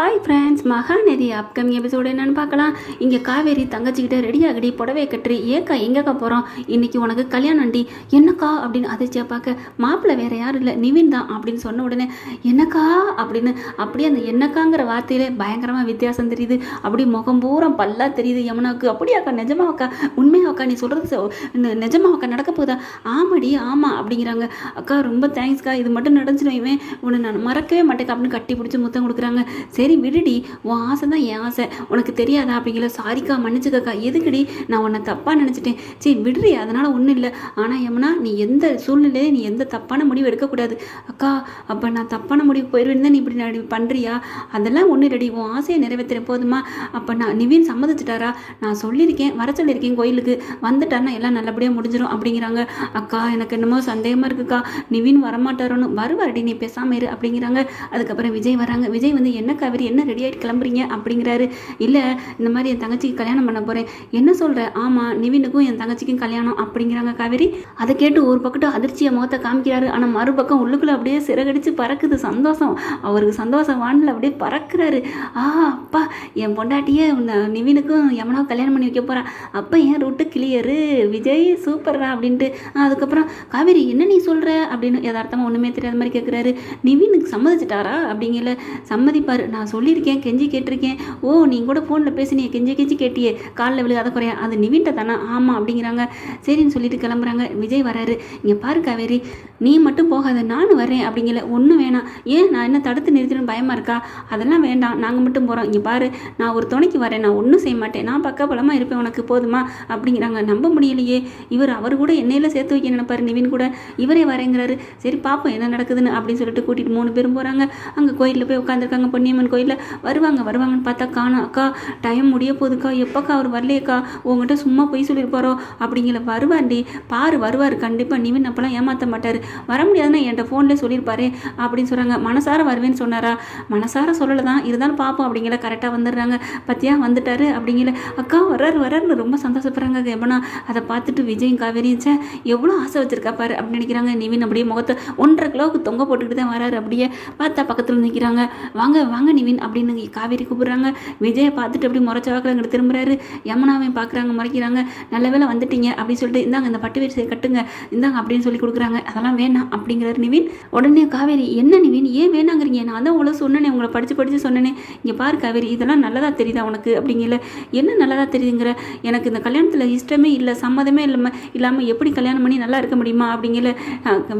Hi friends Mahanadhi upcoming episode என்னென்னு பார்க்கலாம். இங்கே காவேரி தங்கச்சிக்கிட்ட ரெடி ஆகடி புடவை கட்டுறி ஏக்கா எங்கக்கா போகிறோம் இன்னைக்கு உனக்கு கல்யாணம்டி என்னக்கா அப்படின்னு அதிர்ச்சியாக பார்க்க மாப்பிள்ளை வேற யாரும் இல்லை நிவின் தான் அப்படின்னு சொன்ன உடனே என்னக்கா? அப்படின்னு அப்படியே அந்த என்னக்காங்கிற வார்த்தையிலே பயங்கரமாக வித்தியாசம் தெரியுது. அப்படி முகம் பூரம் பல்லா தெரியுது யமுனாவுக்கு. அப்படியாக்கா நிஜமாவக்கா உண்மையாக்கா நீ சொல்கிறது நிஜமாவக்கா நடக்க போதா ஆமாடி ஆமாம் அப்படிங்கிறாங்க. அக்கா ரொம்ப தேங்க்ஸ்க்கா இது மட்டும் நடந்துச்சுன்னு இவன் உன்னை நான் மறக்கவே மாட்டேக்கா அப்படின்னு கட்டி பிடிச்சி முத்தம் கொடுக்குறாங்க. சரி விடுடி உன் ஆசை தான் என் ஆசை. உனக்கு தெரியாதா? அப்படிங்கிற சாரிக்கா மன்னிச்சுக்கக்கா எதுக்குடி? நான் உன்னை தப்பாக நினச்சிட்டேன். சரி விடுறி அதனால் ஒன்றும் இல்லை. ஆனால் எம்னா நீ எந்த சூழ்நிலையிலே நீ எந்த தப்பான முடிவு எடுக்கக்கூடாது. அக்கா அப்போ நான் தப்பான முடிவு போயிடுவேன் தான் நீ இப்படி நடி பண்ணுறியா அதெல்லாம் ஒன்றும் ரெடி உன் ஆசையை நிறைவேற்றுற போதுமா? அப்போ நான் நிவின் சம்மதிச்சிட்டாரா? நான் சொல்லியிருக்கேன் வர சொல்லியிருக்கேன் கோயிலுக்கு. வந்துட்டாருன்னா எல்லாம் நல்லபடியாக முடிஞ்சிடும் அப்படிங்கிறாங்க. அக்கா எனக்கு என்னமோ சந்தேகமாக இருக்குக்கா. நிவின் வரமாட்டாரோன்னு வருவாரடி நீ பேசாமல் இரு அப்படிங்கிறாங்க. அதுக்கப்புறம் விஜய் வராங்க. விஜய் வந்து என்ன அவர் என்ன ரெடி ஆகிட்டு கிளம்புறீங்க அப்படிங்கிறாரு. இல்லை இந்த மாதிரி என் தங்கச்சிக்கு கல்யாணம் பண்ண போகிறேன் என்ன சொல்கிற ஆமாம் நிவினுக்கும் என் தங்கச்சிக்கும் கல்யாணம் அப்படிங்கிறாங்க காவேரி. அதை கேட்டு ஒரு பக்கத்து அதிர்ச்சியை முகத்தை காமிக்கிறாரு. ஆனால் மறுபக்கம் உள்ளுக்குள்ளே அப்படியே சிறகடிச்சு பறக்குது சந்தோஷம். அவருக்கு சந்தோஷம் வானில் அப்படியே பறக்குறாரு. ஆ அப்பா என் பொண்டாட்டியே உன்னை நிவினுக்கும் யமுனாவும் கல்யாணம் பண்ணி வைக்க போகிறான் அப்போ ஏன் ரூட்டு கிளியரு விஜய் சூப்பர்ரா அப்படின்ட்டு. அதுக்கப்புறம் காவேரி என்ன நீ சொல்கிற அப்படின்னு யதார்த்தமாக ஒன்றுமே தெரியாத மாதிரி கேட்குறாரு நிவினுக்கு சம்மதிச்சிட்டாரா அப்படிங்கல சம்மதிப்பார். நான் நான் சொல்லியிருக்கேன் கெஞ்சி கேட்டிருக்கேன். ஓ நீ கூட ஃபோனில் பேசினியே கெஞ்சி கெஞ்சி கேட்டியே. காலில் விழுகாத குறையா அது நிவின்ட்ட தானே? ஆமாம் அப்படிங்கிறாங்க. சரின்னு சொல்லிட்டு கிளம்புறாங்க. விஜய் வராரு. இங்கே பாரு காவேரி நீ மட்டும் போகாத நானும் வரேன் அப்படிங்கல. ஒன்றும் வேணாம். ஏன் நான் என்ன தடுத்து நிறுத்திடும் பயமாக இருக்கா? அதெல்லாம் வேண்டாம் நாங்கள் மட்டும் போகிறோம் இங்கே பாரு நான் ஒரு துணைக்கு வரேன். நான் ஒன்றும் செய்ய மாட்டேன். நான் பக்கபலமாக இருப்பேன். உனக்கு போதுமா? அப்படிங்கிறாங்க. நம்ப முடியலையே. இவர் அவர் கூட என்னையில சேர்த்து வைக்க நினைப்பாரு நிவின் கூட. இவரே வரேங்கிறாரு. சரி பார்ப்போம் என்ன நடக்குதுன்னு அப்படின்னு சொல்லிட்டு கூட்டிகிட்டு மூணு பேரும் போகிறாங்க அங்கே கோயிலில் போய் உட்காந்துருக்காங்க பொன்னியம்மன் கோயிலில் வருவாங்க வருவாங்கன்னு பார்த்தா காணும் அக்கா டைம் முடிய போகுதுக்கா எப்போக்கா அவர் வரலையேக்கா? உங்ககிட்ட சும்மா போய் சொல்லியிருப்பாரோ? அப்படிங்கிற வருவாண்டி பாரு வருவார் கண்டிப்பாக நிவின் அப்போலாம் ஏமாற்ற மாட்டார். வர முடியாதுன்னா என்கிட்ட ஃபோன்லேயே சொல்லியிருப்பாரு அப்படின்னு சொல்கிறாங்க மனசார வருவேன்னு சொன்னாரா? மனசார சொல்லலை தான் இருந்தாலும் பார்ப்போம் அப்படிங்கிற கரெக்டாக வந்துடுறாங்க. பத்தியா வந்துட்டாரு அப்படிங்கிற. அக்கா வர்றாரு வர்றாருன்னு ரொம்ப சந்தோஷப்படுறாங்க எப்படின்னா அதை பார்த்துட்டு விஜயும் காவேரியும் சே எவ்வளோ ஆசை வச்சிருக்கா பாரு அப்படின்னு நினைக்கிறாங்க. நிவின் அப்படியே முகத்தை ஒன்றரை கிலோவுக்கு தொங்க போட்டுக்கிட்டு தான் வராரு. அப்படியே பார்த்தா பக்கத்தில் நிற்கிறாங்க வாங்க வாங்க நிவின் அப்படின்னு காவேரி கூப்பிடுறாங்க. விஜயை பார்த்துட்டு அப்படி முறைச்ச வாக்கில் அங்கிட்டு திரும்புறாரு. யமுனாவையும் பார்க்குறாங்க முறைக்கிறாங்க. நல்ல வேளை வந்துட்டீங்க அப்படின்னு சொல்லிட்டு இந்தாங்க இந்த பட்டு வேஷ்டியை கட்டுங்க இந்தாங்க அப்படின்னு சொல்லி கொடுக்குறாங்க. அதெல்லாம் வேணாம் அப்படிங்கிறாரு நிவின். உடனே காவேரி என்ன நிவின்? ஏன் வேணாங்கிறீங்க? நான் தான் உங்களை சொன்னேனே உங்களை படித்து படித்து சொன்னேனே. இங்கே பாரு காவேரி இதெல்லாம் நல்லதாக தெரியுதா உனக்கு? அப்படிங்கல. என்ன நல்லதாக தெரியுதுங்கிற? எனக்கு இந்த கல்யாணத்தில் இஷ்டமே இல்லை சம்மதமே இல்லாமல் இல்லாமல் எப்படி கல்யாணம் பண்ணி நல்லா இருக்க முடியுமா? அப்படிங்கல.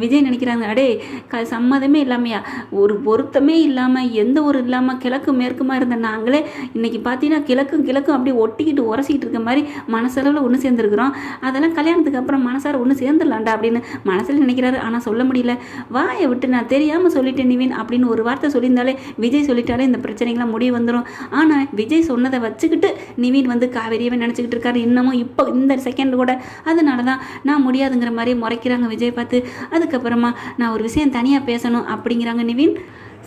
விஜய் நினைக்கிறாங்க அடே க சம்மதமே இல்லாமையா? ஒரு பொருத்தமே இல்லாமல் எந்த ஒரு இல்லாமல் கிழக்கு மேற்குமா இருந்த நாங்களே இன்னைக்கு பார்த்தீங்கன்னா கிழக்கும் கிழக்கும் அப்படியே ஒட்டிக்கிட்டு உரசிக்கிட்டு இருக்க மாதிரி மனசளவில் ஒன்று சேர்ந்துருக்குறோம். அதெல்லாம் கல்யாணத்துக்கு அப்புறம் மனசார ஒன்று சேர்ந்துடலாண்டா அப்படின்னு மனசில் நினைக்கிறாரு. ஆனால் சொல்ல முடியல. வாயை விட்டு நான் தெரியாமல் சொல்லிட்டேன் நிவின் அப்படின்னு ஒரு வார்த்தை சொல்லியிருந்தாலே விஜய் சொல்லிட்டாலே இந்த பிரச்சனைகள்லாம் முடிவு வந்துடும் ஆனால் விஜய் சொன்னதை வச்சுக்கிட்டு நிவின் வந்து காவேரியவே நினச்சிக்கிட்டு இருக்காரு. இன்னமும் இப்போ இந்த செகண்ட் கூட. அதனால தான் நான் முடியாதுங்கிற மாதிரி முறைக்கிறாங்க விஜய் பார்த்து. அதுக்கப்புறமா நான் ஒரு விஷயம் தனியாக பேசணும் அப்படிங்கிறாங்க நிவின்.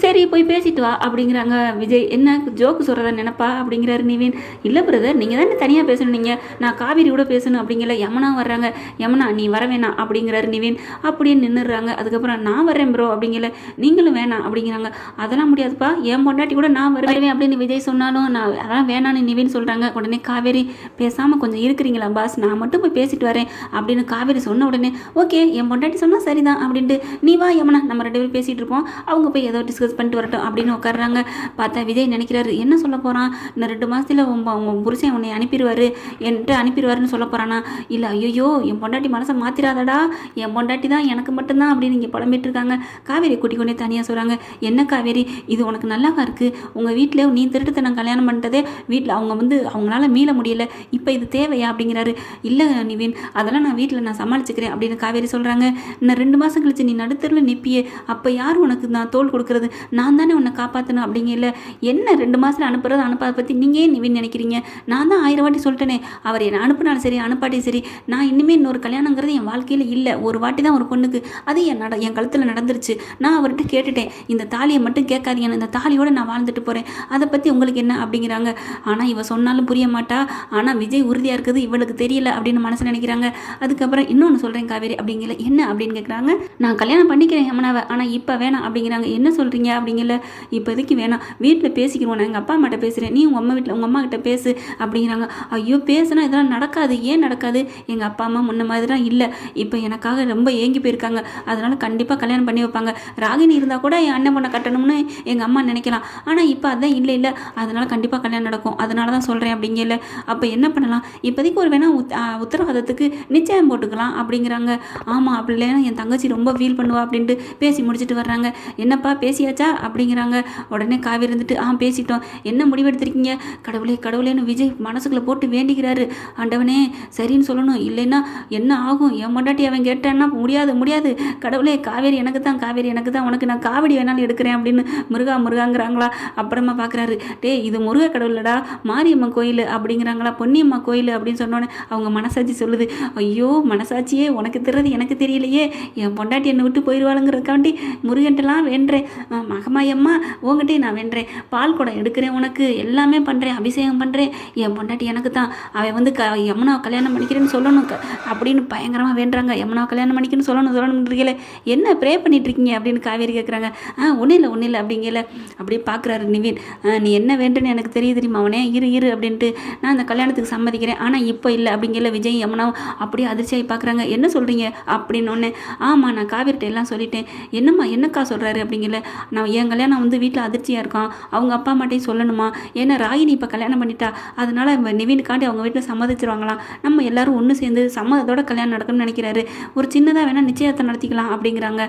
சரி போய் பேசிட்டு வா அப்படிங்கிறாங்க. விஜய் என்ன ஜோக்கு சொல்கிறதா நினப்பா? அப்படிங்கிறாரு நிவின். இல்லை பிரதர் நீங்கள் தானே தனியாக பேசணும் நீங்கள் நான் காவேரி கூட பேசணும் அப்படிங்கல யமுனா வர்றாங்க. யமுனா நீ வர வேணாம் அப்படிங்கிறாரு நிவின். அப்படியே நின்றுடுறாங்க அதுக்கப்புறம் நான் வரேன் ப்ரோ அப்படிங்கல. நீங்களும் வேணாம் அப்படிங்கிறாங்க. அதெல்லாம் முடியாதுப்பா. என் பொண்டாட்டி கூட நான் வருவேன். அப்படின்னு விஜய் சொன்னாலும் நான் அதெல்லாம் வேணான்னு நிவின் சொல்கிறாங்க உடனே காவேரி பேசாமல் கொஞ்சம் இருக்கிறீங்களா பாஸ்? நான் மட்டும் போய் பேசிட்டு வரேன் அப்படின்னு காவேரி சொன்ன உடனே ஓகே என் பொண்டாட்டி சொன்னால் சரிதான் அப்படின்ட்டு நீ வா யமுனா நம்ம ரெண்டு பேரும் பேசிகிட்டு இருப்போம். அவங்க போய் ஏதோ டிஸ்கஸ் பண்ணிட்டு வரட்டும் அப்படின்னு உட்காடுறாங்க பார்த்தா விஜய் நினைக்கிறாரு என்ன சொல்ல போகிறான் இன்னும் ரெண்டு மாதத்தில் உங்க புருஷன் உன்னை அனுப்பிடுவார். என்கிட்ட அனுப்பிடுவாருன்னு சொல்ல போகிறானா இல்லை ஐயோ என் பொண்டாட்டி மனசை மாற்றிடாதடா என் பொண்டாட்டி தான் எனக்கு மட்டும்தான் அப்படின்னு இங்கே புலம்பிட்டு இருக்காங்க. காவேரி கூட்டி கொண்டே தனியாக சொல்கிறாங்க என்ன காவேரி? இது உனக்கு நல்லாவா இருக்குது உங்கள் வீட்டில் நீ திருட்டுத்தனம் கல்யாணம் பண்ணிட்டதே வீட்டில் அவங்க வந்து அவங்களால மீள முடியல. இப்போ இது தேவையா அப்படிங்கிறாரு. இல்லை நிவின் அதெல்லாம் நான் வீட்டில் நான் சமாளிச்சுக்கிறேன் அப்படின்னு காவேரி சொல்கிறாங்க இன்னும் ரெண்டு மாதம் கழிச்சு நீ நடுத்தரில் நிற்பியே அப்போ யார் உனக்கு நான் தோல் கொடுக்கறது? நான் தானே உன்னை காப்பாற்றணும் அப்படிங்கல என்ன ரெண்டு மாதத்தில் அனுப்புறது அனுப்பாத பற்றி நீங்கள் ஏன் நிவின் நினைக்கிறீங்க? நான் தான் ஆயிரம் வாட்டி சொல்லிட்டேனே. அவர் என்னை அனுப்புனாலும் சரி அனுப்பாட்டியும் சரி நான் இனிமேல் இன்னொரு கல்யாணங்கிறது என் வாழ்க்கையில் இல்லை. ஒரு வாட்டி தான் ஒரு பொண்ணுக்கு. அது என் நட என் கழுத்தில் நடந்துருச்சு. நான் அவர்கிட்ட கேட்டுட்டேன் இந்த தாலியை மட்டும் கேட்காதீங்க இந்த தாலியோடு நான் வாழ்ந்துட்டு போகிறேன் அதை பற்றி உங்களுக்கு என்ன அப்படிங்கிறாங்க. ஆனால் இவ சொன்னாலும் புரிய மாட்டா. ஆனால் விஜய் உறுதியாக இருக்குது இவளுக்கு தெரியல அப்படின்னு மனசு நினைக்கிறாங்க. அதுக்கப்புறம் இன்னொன்று சொல்கிறேன் காவேரி அப்படிங்கிற என்ன அப்படின்னு கேட்குறாங்க நான் கல்யாணம் பண்ணிக்கிறேன் ஹெமனாவை ஆனால் இப்போ வேணாம் அப்படிங்கிறாங்க. என்ன சொல்கிறீங்க பேசுகிறீங்க அப்படிங்கல. இப்போதைக்கு வேணாம். வீட்டில் பேசிக்கிறோம் நான் எங்கள் அப்பா அம்மாட்ட பேசுகிறேன் நீ உங்கள் அம்மா வீட்டில் உங்கள் அம்மா கிட்ட பேசு அப்படிங்கிறாங்க. ஐயோ பேசுனா இதெல்லாம் நடக்காது. ஏன் நடக்காது? எங்கள் அப்பா அம்மா முன்ன மாதிரிலாம் இல்லை. இப்போ எனக்காக ரொம்ப ஏங்கி போயிருக்காங்க. அதனால கண்டிப்பாக கல்யாணம் பண்ணி வைப்பாங்க. ராகினி இருந்தால் கூட என் அண்ணன் பொண்ணை கட்டணும்னு எங்கள் அம்மா நினைக்கலாம். ஆனால் இப்போ அதான் இல்லை இல்லை. அதனால கண்டிப்பாக கல்யாணம் நடக்கும். அதனால தான் சொல்கிறேன் அப்படிங்கல. அப்போ என்ன பண்ணலாம்? இப்போதைக்கு ஒரு வேணா உத் உத்தரவாதத்துக்கு நிச்சயம் போட்டுக்கலாம் அப்படிங்கிறாங்க. ஆமாம் அப்படி இல்லைன்னா என் தங்கச்சி ரொம்ப ஃபீல் பண்ணுவா அப்படின்ட்டு பேசி முடிச்சுட்டு வர்றாங்க. என்னப்பா பேசியாச்சா அப்படிங்கிறாங்க. உடனே காவி இருந்துட்டு ஆ பேசிட்டோம். என்ன முடிவெடுத்திருக்கீங்க? கடவுளே கடவுளேன்னு விஜய் மனசுக்குள்ளே போட்டு வேண்டிக்கிறாரு. ஆண்டவனே சரின்னு சொல்லணும். இல்லைன்னா என்ன ஆகும்? என் மண்டாட்டி அவன் கேட்டான்னா முடியாது முடியாது. கடவுளே காவேரி எனக்கு தான் காவேரி எனக்கு தான் உனக்கு நான் காவடி வேணாலும் எடுக்கிறேன் அப்படின்னு முருகா முருகாங்கிறாங்களா. அப்புறமா பார்க்குறாரு டேய் இது முருக கடவுளடா. மாரியம்மன் கோயில் அப்படிங்கிறாங்களா. பொன்னியம்மா கோயில் அப்படின்னு சொன்னோன்னே அவங்க மனசாட்சி சொல்லுது. ஐயோ மனசாட்சியே உனக்கு தெரிறது எனக்கு தெரியலையே. என் பொண்டாட்டி என்னை விட்டு போயிடுவாளுங்கிறதுக்காண்டி முருகன்ட்டெல்லாம் வேண்டேன் மகமாயம்மா உங்ககிட்டே நான் வென்றேன். பால் குடம் எடுக்கிறேன் உனக்கு. எல்லாமே பண்ணுறேன் அபிஷேகம் பண்ணுறேன் என் பொண்டாட்டி எனக்கு தான் அவன் வந்து க யமுனாவை கல்யாணம் பண்ணிக்கிறேன்னு சொல்லணும். க- அப்படின்னு பயங்கரமாக வேண்டுறாங்க யமுனாவை கல்யாணம் பண்ணிக்கிறேன்னு சொல்லணும் சொல்லணும் என்ன ப்ரே பண்ணிட்டுருக்கீங்க அப்படின்னு காவேரி கேட்குறாங்க ஆ ஒன்றும் இல்லை ஒன்றும் இல்லை அப்படிங்கல அப்படி பார்க்குறாரு நிவின். நீ என்ன வேண்டுன்னு எனக்கு தெரியுது தெரியுமா அவனே. இரு இரு அப்படின்ட்டு நான் அந்த கல்யாணத்துக்கு சம்மதிக்கிறேன். ஆனால் இப்போ இல்லை அப்படிங்கல விஜய் யமுனாவும் அப்படியே அதிர்ச்சியாகி பார்க்குறாங்க என்ன சொல்கிறீங்க அப்படின்னு ஒன்று ஆமாம் நான் காவேரிட்ட எல்லாம் சொல்லிட்டேன். என்னம்மா என்னக்கா சொல்கிறாரு அப்படிங்கல நான் என் கல்யாணம் வந்து வீட்டில் அதிர்ச்சியாக இருக்கான். அவங்க அப்பா அம்மாட்டையும் சொல்லணுமா? ஏன்னா ராகினி இப்போ கல்யாணம் பண்ணிட்டா. அதனால் நிவினுக்காண்டி அவங்க வீட்டில் சம்மதிச்சிருவாங்களாம். நம்ம எல்லாரும் ஒன்று சேர்ந்து சம்மதத்தோட கல்யாணம் நடக்கணும்னு நினைக்கிறாரு. ஒரு சின்னதாக வேணால் நிச்சயத்தை நடத்திக்கலாம் அப்படிங்கிறாங்க.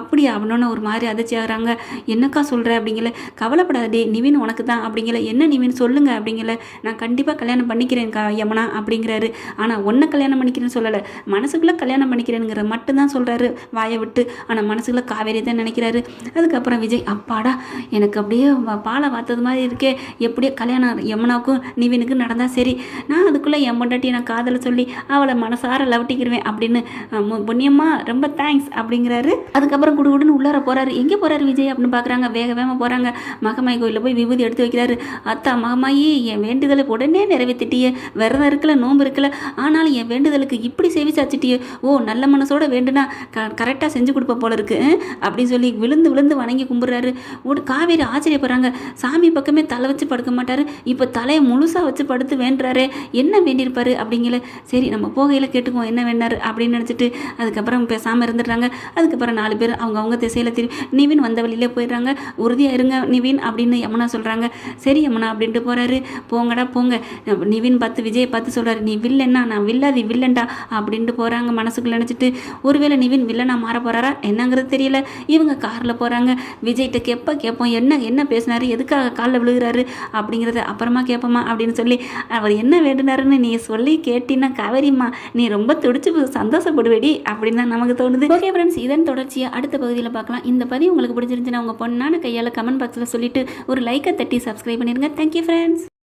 அப்படி அப்படின்னு ஒரு மாதிரி அதிர்ச்சி ஆகுறாங்க என்னக்கா சொல்கிற அப்படிங்கல. கவலைப்படாதே நிவின் உனக்கு தான் அப்படிங்கல. என்ன நிவின்? சொல்லுங்க அப்படிங்கல. நான் கண்டிப்பாக கல்யாணம் பண்ணிக்கிறேன் யமுனா அப்படிங்கிறாரு. ஆனால் ஒன்றை கல்யாணம் பண்ணிக்கிறேன்னு சொல்லலை. மனசுக்குள்ளே கல்யாணம் பண்ணிக்கிறேங்கிற மட்டும்தான் சொல்கிறாரு வாயை விட்டு. ஆனால் மனசுக்குள்ளே காவேரி தான் நினைக்கிறாரு. அதுக்கப்புறம் விஜய் அப்பாடா எனக்கு அப்படியே பாலை பார்த்தது மாதிரி இருக்கே. எப்படியோ கல்யாணம் யமுனாவுக்கும் நிவினுக்கும் நடந்தால் சரி. நான் அதுக்குள்ளே என் பொண்டாட்டியை நான் காதலை சொல்லி அவளை மனசார லவட்டிக்கிடுவேன் அப்படின்னு புண்ணியம்மா ரொம்ப தேங்க்ஸ் அப்படிங்கிறாரு. அதுக்கப்புறம் குடுகுடுன்னு உள்ளார போகிறாரு எங்கே போகிறாரு விஜய் அப்படின்னு பார்க்குறாங்க வேக வேகமாக போகிறாங்க மகமாய் கோயிலில் போய் விபூதி எடுத்து வைக்கிறாரு. அத்தா மகமாயி என் வேண்டுதலை உடனே நிறைவேற்றிட்டியே விரதம் இருக்கல நோன்பு இருக்கல. ஆனாலும் என் வேண்டுதலுக்கு இப்படி சேவிச்சாச்சிட்டியே ஓ நல்ல மனசோட வேண்டுனா க கரெக்டாக செஞ்சு கொடுப்ப போல இருக்கு அப்படின்னு சொல்லி விழுந்து விழுந்து வணங்கி கும்பிட்றாரு. காவேரி ஆச்சரியப்படுறாங்க. சாமி பக்கமே தலை வச்சு படுக்க மாட்டார். இப்போ தலையை முழுசாக வச்சு படுத்து வேண்டுறாரு. என்ன வேண்டியிருப்பாரு அப்படிங்கல. சரி நம்ம போகையில் கேட்டுக்குவோம். என்ன வேண்டாரு அப்படின்னு நினச்சிட்டு அதுக்கப்புறம் பேசாமல் இருந்துடுறாங்க. அதுக்கப்புறம் நாலு பேர் அவங்க அவங்க திசையில் திரு நிவின் வந்த வழியிலே போயிடுறாங்க. உறுதியாக இருங்க நிவின் அப்படின்னு யமுனா சொல்கிறாங்க சரி யமுனா அப்படின்ட்டு போகிறாரு போங்கடா போங்க. நிவின் பார்த்து விஜயை பார்த்து சொல்கிறாரு நீ வில்லன்னா நான் வில்லாதி வில்லன்டா அப்படின்ட்டு போகிறாங்க மனசுக்குள்ள நினச்சிட்டு. ஒருவேளை நிவின் வில்லனா மாற போகிறாரா என்னங்கிறது தெரியல. இவங்க காரில் போகிறாங்க விஜய்கிட்ட கேட்ப கேட்போம் என்ன என்ன பேசினாரு? எதுக்காக காலில் விழுகிறாரு? அப்படிங்கிறத அப்புறமா கேட்போமா அப்படின்னு சொல்லி அவர் என்ன வேண்டுனாருன்னு நீ சொல்லி கேட்டினா கவரிம்மா நீ ரொம்ப துடிச்சு சந்தோஷப்படுவேடி அப்படின்னு தான் நமக்கு தோணுது. ஓகே ஃப்ரெண்ட்ஸ் இதன் தொடர்ச்சியாக அடுத்த பகுதியில் பார்க்கலாம். இந்த பதிவு உங்களுக்கு பிடிச்சிருந்துச்சுன்னா உங்கள் பொண்ணான கையால் கமெண்ட் பாக்ஸில் சொல்லிட்டு ஒரு லைக்கை தட்டி சப்ஸ்கிரைப் பண்ணிடுங்க. Thank you friends